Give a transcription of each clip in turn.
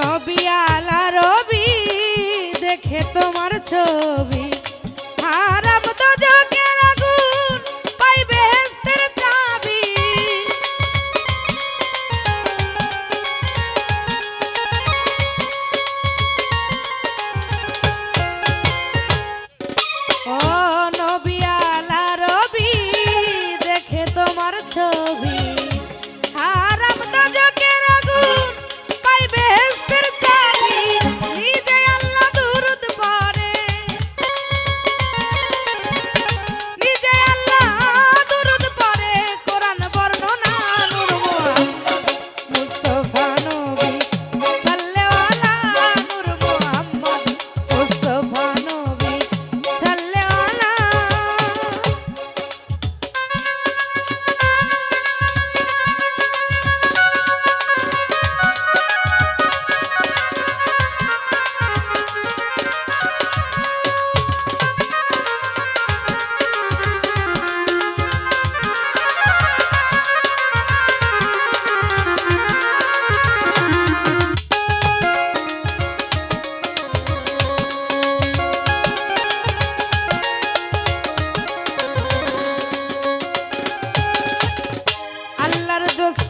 নবিয়ালা রবি দেখে তোমার ছবি।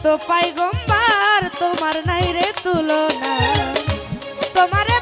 তো পাই গম্বার তোমার নাই রে তুলনা। তোমারে